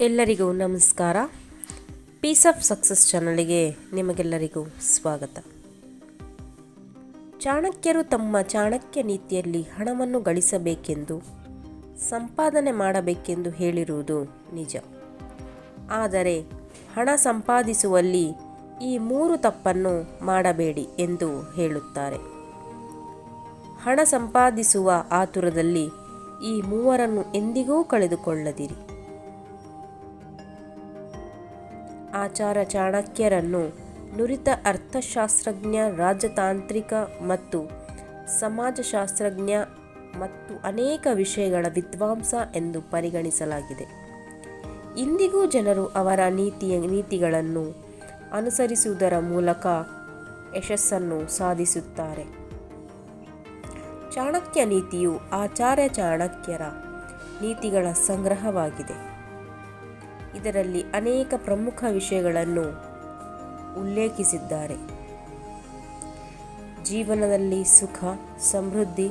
ಎಲ್ಲರಿಗೂ ನಮಸ್ಕಾರ. Piece of success ಚಾನಲಿಗೆ ನಿಮಗೆಲ್ಲರಿಗೂ ಸ್ವಾಗತ. ಚಾಣಕ್ಯರು ತಮ್ಮ ಚಾಣಕ್ಯ ನೀತಿಯಲ್ಲಿ ಹಣವನ್ನು ಗಳಿಸಬೇಕೆಂದು, ಸಂಪಾದನೆ ಮಾಡಬೇಕೆಂದು ಹೇಳಿರುವುದು ನಿಜ. ಆದರೆ ಹಣ ಸಂಪಾದಿಸುವಲ್ಲಿ ಈ ಮೂರು ತಪ್ಪನ್ನು ಮಾಡಬೇಡಿ ಎಂದು ಹೇಳುತ್ತಾರೆ. ಹಣ ಸಂಪಾದಿಸುವ ಆತುರದಲ್ಲಿ ಈ ಮೂವರನ್ನು ಎಂದಿಗೂ ಕಳೆದುಕೊಳ್ಳದಿರಿ. ಆಚಾರ ಚಾಣಕ್ಯರನ್ನು ನುರಿತ ಅರ್ಥಶಾಸ್ತ್ರಜ್ಞ, ರಾಜತಾಂತ್ರಿಕ ಮತ್ತು ಸಮಾಜಶಾಸ್ತ್ರಜ್ಞ ಮತ್ತು ಅನೇಕ ವಿಷಯಗಳ ವಿದ್ವಾಂಸ ಎಂದು ಪರಿಗಣಿಸಲಾಗಿದೆ. ಇಂದಿಗೂ ಜನರು ಅವರ ನೀತಿಯ ನೀತಿಗಳನ್ನು ಅನುಸರಿಸುವುದರ ಮೂಲಕ ಯಶಸ್ಸನ್ನು ಸಾಧಿಸುತ್ತಾರೆ. ಚಾಣಕ್ಯ ನೀತಿಯು ಆಚಾರ್ಯ ಚಾಣಕ್ಯರ ನೀತಿಗಳ ಸಂಗ್ರಹವಾಗಿದೆ. ಇದರಲ್ಲಿ ಅನೇಕ ಪ್ರಮುಖ ವಿಷಯಗಳನ್ನು ಉಲ್ಲೇಖಿಸಿದ್ದಾರೆ. ಜೀವನದಲ್ಲಿ ಸುಖ, ಸಮೃದ್ಧಿ,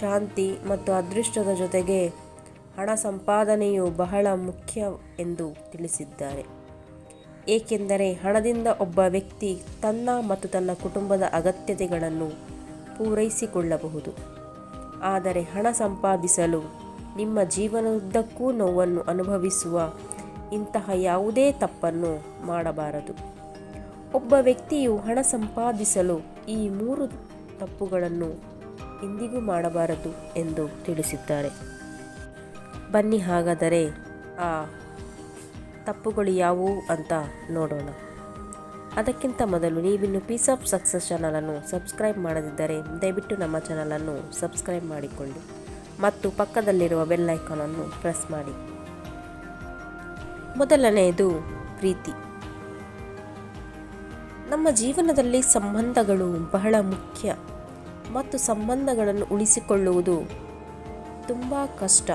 ಶಾಂತಿ ಮತ್ತು ಅದೃಷ್ಟದ ಜೊತೆಗೆ ಹಣ ಸಂಪಾದನೆಯು ಬಹಳ ಮುಖ್ಯ ಎಂದು ತಿಳಿಸಿದ್ದಾರೆ. ಏಕೆಂದರೆ ಹಣದಿಂದ ಒಬ್ಬ ವ್ಯಕ್ತಿ ತನ್ನ ಮತ್ತು ತನ್ನ ಕುಟುಂಬದ ಅಗತ್ಯತೆಗಳನ್ನು ಪೂರೈಸಿಕೊಳ್ಳಬಹುದು. ಆದರೆ ಹಣ ಸಂಪಾದಿಸಲು ನಿಮ್ಮ ಜೀವನದುದ್ದಕ್ಕೂ ನೋವನ್ನು ಅನುಭವಿಸುವ ಇಂತಹ ಯಾವುದೇ ತಪ್ಪನ್ನು ಮಾಡಬಾರದು. ಒಬ್ಬ ವ್ಯಕ್ತಿಯು ಹಣ ಸಂಪಾದಿಸಲು ಈ ಮೂರು ತಪ್ಪುಗಳನ್ನು ಎಂದಿಗೂ ಮಾಡಬಾರದು ಎಂದು ತಿಳಿಸಿದ್ದಾರೆ. ಬನ್ನಿ ಹಾಗಾದರೆ ಆ ತಪ್ಪುಗಳು ಯಾವುವು ಅಂತ ನೋಡೋಣ. ಅದಕ್ಕಿಂತ ಮೊದಲು ನೀವಿನ್ನು ಪೀಸ್ ಆಫ್ ಸಕ್ಸಸ್ ಚಾನಲನ್ನು ಸಬ್ಸ್ಕ್ರೈಬ್ ಮಾಡದಿದ್ದರೆ ದಯವಿಟ್ಟು ನಮ್ಮ ಚಾನಲನ್ನು ಸಬ್ಸ್ಕ್ರೈಬ್ ಮಾಡಿಕೊಳ್ಳಿ ಮತ್ತು ಪಕ್ಕದಲ್ಲಿರುವ ಬೆಲ್ ಐಕಾನನ್ನು ಪ್ರೆಸ್ ಮಾಡಿ. ಮೊದಲನೆಯದು ಪ್ರೀತಿ. ನಮ್ಮ ಜೀವನದಲ್ಲಿ ಸಂಬಂಧಗಳು ಬಹಳ ಮುಖ್ಯ ಮತ್ತು ಸಂಬಂಧಗಳನ್ನು ಉಳಿಸಿಕೊಳ್ಳುವುದು ತುಂಬ ಕಷ್ಟ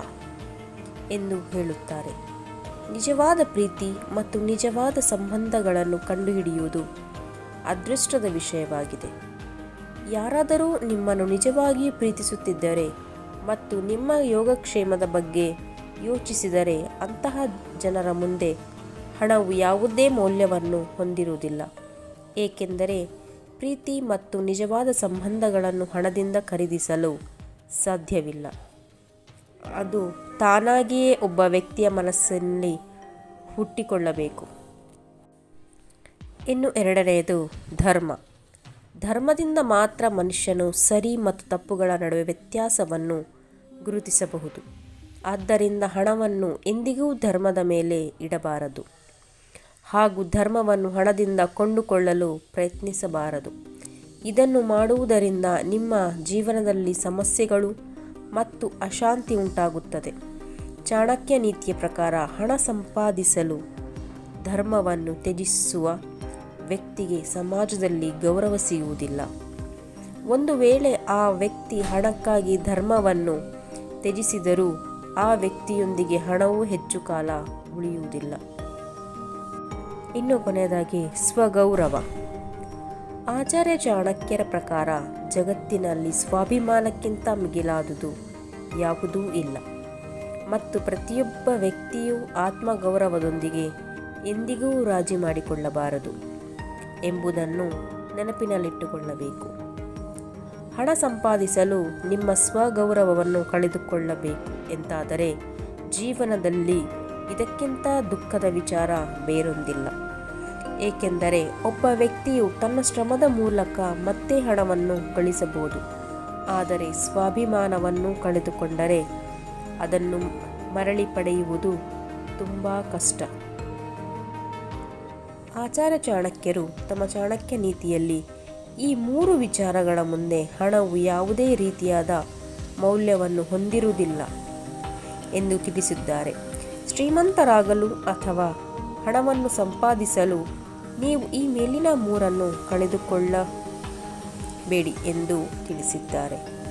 ಎಂದು ಹೇಳುತ್ತಾರೆ. ನಿಜವಾದ ಪ್ರೀತಿ ಮತ್ತು ನಿಜವಾದ ಸಂಬಂಧಗಳನ್ನು ಕಂಡುಹಿಡಿಯುವುದು ಅದೃಷ್ಟದ ವಿಷಯವಾಗಿದೆ. ಯಾರಾದರೂ ನಿಮ್ಮನ್ನು ನಿಜವಾಗಿಯೂ ಪ್ರೀತಿಸುತ್ತಿದ್ದರೆ ಮತ್ತು ನಿಮ್ಮ ಯೋಗಕ್ಷೇಮದ ಬಗ್ಗೆ ಯೋಚಿಸಿದರೆ ಅಂತಹ ಜನರ ಮುಂದೆ ಹಣವು ಯಾವುದೇ ಮೌಲ್ಯವನ್ನು ಹೊಂದಿರುವುದಿಲ್ಲ. ಏಕೆಂದರೆ ಪ್ರೀತಿ ಮತ್ತು ನಿಜವಾದ ಸಂಬಂಧಗಳನ್ನು ಹಣದಿಂದ ಖರೀದಿಸಲು ಸಾಧ್ಯವಿಲ್ಲ. ಅದು ತಾನಾಗಿಯೇ ಒಬ್ಬ ವ್ಯಕ್ತಿಯ ಮನಸ್ಸಿನಲ್ಲಿ ಹುಟ್ಟಿಕೊಳ್ಳಬೇಕು. ಇನ್ನು ಎರಡನೆಯದು ಧರ್ಮ. ಧರ್ಮದಿಂದ ಮಾತ್ರ ಮನುಷ್ಯನು ಸರಿ ಮತ್ತು ತಪ್ಪುಗಳ ನಡುವೆ ವ್ಯತ್ಯಾಸವನ್ನು ಗುರುತಿಸಬಹುದು. ಆದ್ದರಿಂದ ಹಣವನ್ನು ಎಂದಿಗೂ ಧರ್ಮದ ಮೇಲೆ ಇಡಬಾರದು. ಹಾಗೂ ಧರ್ಮವನ್ನು ಹಣದಿಂದ ಕೊಂಡುಕೊಳ್ಳಲು ಪ್ರಯತ್ನಿಸಬಾರದು. ಇದನ್ನು ಮಾಡುವುದರಿಂದ ನಿಮ್ಮ ಜೀವನದಲ್ಲಿ ಸಮಸ್ಯೆಗಳು ಮತ್ತು ಅಶಾಂತಿ ಉಂಟಾಗುತ್ತದೆ. ಚಾಣಕ್ಯ ನೀತಿಯ ಪ್ರಕಾರ ಹಣ ಸಂಪಾದಿಸಲು ಧರ್ಮವನ್ನು ತ್ಯಜಿಸುವ ವ್ಯಕ್ತಿಗೆ ಸಮಾಜದಲ್ಲಿ ಗೌರವ ಸಿಗುವುದಿಲ್ಲ. ಒಂದು ವೇಳೆ ಆ ವ್ಯಕ್ತಿ ಹಣಕ್ಕಾಗಿ ಧರ್ಮವನ್ನು ತ್ಯಜಿಸಿದರೂ ಆ ವ್ಯಕ್ತಿಯೊಂದಿಗೆ ಹಣವೂ ಹೆಚ್ಚು ಕಾಲ ಉಳಿಯುವುದಿಲ್ಲ. ಇನ್ನು ಕೊನೆಯದಾಗಿ ಸ್ವಗೌರವ. ಆಚಾರ್ಯ ಚಾಣಕ್ಯರ ಪ್ರಕಾರ ಜಗತ್ತಿನಲ್ಲಿ ಸ್ವಾಭಿಮಾನಕ್ಕಿಂತ ಮಿಗಿಲಾದುದು ಯಾವುದೂ ಇಲ್ಲ. ಮತ್ತು ಪ್ರತಿಯೊಬ್ಬ ವ್ಯಕ್ತಿಯು ಆತ್ಮಗೌರವದೊಂದಿಗೆ ಎಂದಿಗೂ ರಾಜಿ ಮಾಡಿಕೊಳ್ಳಬಾರದು ಎಂಬುದನ್ನು ನೆನಪಿನಲ್ಲಿಟ್ಟುಕೊಳ್ಳಬೇಕು. ಹಣ ಸಂಪಾದಿಸಲು ನಿಮ್ಮ ಸ್ವಗೌರವವನ್ನು ಕಳೆದುಕೊಳ್ಳಬೇಕು. ಎಂತಾದರೆ ಜೀವನದಲ್ಲಿ ಇದಕ್ಕಿಂತ ದುಃಖದ ವಿಚಾರ ಬೇರೊಂದಿಲ್ಲ. ಏಕೆಂದರೆ ಒಬ್ಬ ವ್ಯಕ್ತಿಯು ತನ್ನ ಶ್ರಮದ ಮೂಲಕ ಮತ್ತೆ ಹಣವನ್ನು ಗಳಿಸಬಹುದು. ಆದರೆ ಸ್ವಾಭಿಮಾನವನ್ನು ಕಳೆದುಕೊಂಡರೆ ಅದನ್ನು ಮರಳಿ ಪಡೆಯುವುದು ತುಂಬ ಕಷ್ಟ. ಆಚಾರ ಚಾಣಕ್ಯರು ತಮ್ಮ ಚಾಣಕ್ಯ ನೀತಿಯಲ್ಲಿ ಈ ಮೂರು ವಿಚಾರಗಳ ಮುಂದೆ ಹಣವು ಯಾವುದೇ ರೀತಿಯಾದ ಮೌಲ್ಯವನ್ನು ಹೊಂದಿರುವುದಿಲ್ಲ ಎಂದು ತಿಳಿಸಿದ್ದಾರೆ. ಶ್ರೀಮಂತರಾಗಲು ಅಥವಾ ಹಣವನ್ನು ಸಂಪಾದಿಸಲು ನೀವು ಈ ಮೇಲಿನ ಮೂರನ್ನು ಕಳೆದುಕೊಳ್ಳಬೇಡಿ ಎಂದು ತಿಳಿಸಿದ್ದಾರೆ.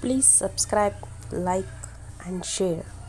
Please subscribe, like and share.